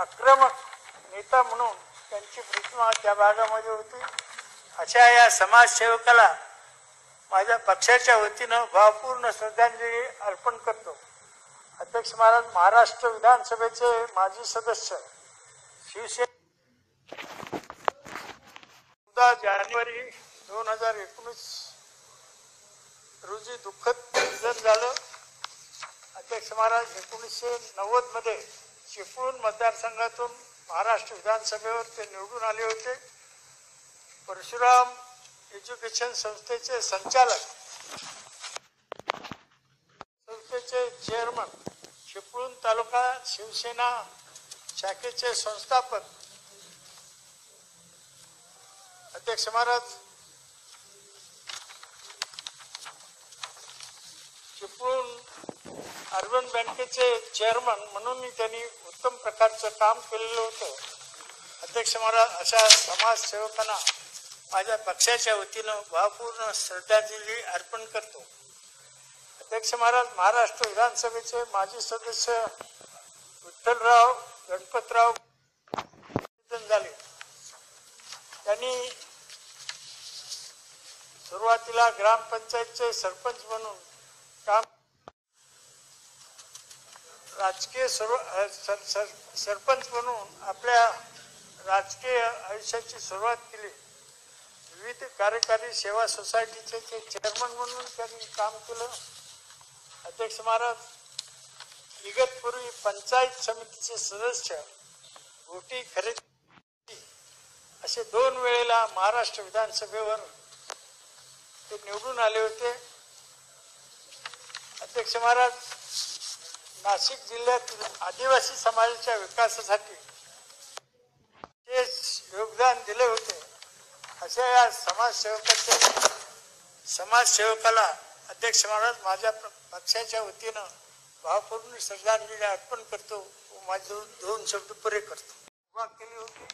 आक्रमक नेता म्हणून त्यांची प्रतिमा त्या भागामध्ये होती. अशा या समाजसेवकाला माझ्या पक्षाच्या वतीनं भावपूर्ण श्रद्धांजली अर्पण करतो. अध्यक्ष महाराज महाराष्ट्र विधानसभेचे माजी सदस्य शिवसेना चौदा जानेवारी दोन हजार एकोणीस रोजी दुःखद निधन झालं. अध्यक्ष महाराज एकोणीसशे नव्वदमध्ये चिपळूण मतदारसंघातून महाराष्ट्र विधानसभेवर ते निवडून आले होते. परशुराम एज्युकेशन संस्थेचे संचालक संस्थेचे चेअरमन चिपळूण तालुका शिवसेना शाखेचे संस्थापक अध्यक्ष महाराज चिपळूण अर्बन बँकेचे चेअरमन म्हणूनही त्यांनी प्रकारचं काम केलेलं होतं. अध्यक्ष महाराज अशा समाजसेवकांना माझ्या पक्षाच्या वतीनं भावपूर्ण श्रद्धांजली अर्पण करतो. अध्यक्ष महाराज महाराष्ट्र विधानसभेचे माजी सदस्य विठ्ठलराव गणपतराव निधन झाले. त्यांनी सुरुवातीला ग्रामपंचायतचे सरपंच म्हणून काम राजकीय सर्व सर, सर, सरपंच म्हणून आपल्या राजकीय आयुष्याची सुरुवात केली. विविध कार्यकारी सेवा सोसायटीचे ते चेअरमन म्हणून त्यांनी काम केलं. अध्यक्ष महाराज इगतपूर्वी पंचायत समितीचे सदस्य गोटी खरेदी असे दोन वेळेला महाराष्ट्र विधानसभेवर ते निवडून आले होते. अध्यक्ष महाराज नाशिक जिल्ह्यातील आदिवासी समाजाच्या विकासासाठी ते योगदान दिले होते अशा या समाजसेवकाचे समाजसेवकाला अध्यक्ष महाराज माझ्या प- पक्षाच्या वतीनं भावपूर्ण श्रद्धांजली अर्पण करतो व माझे दोन- शब्द पुरे करतो. केली होती.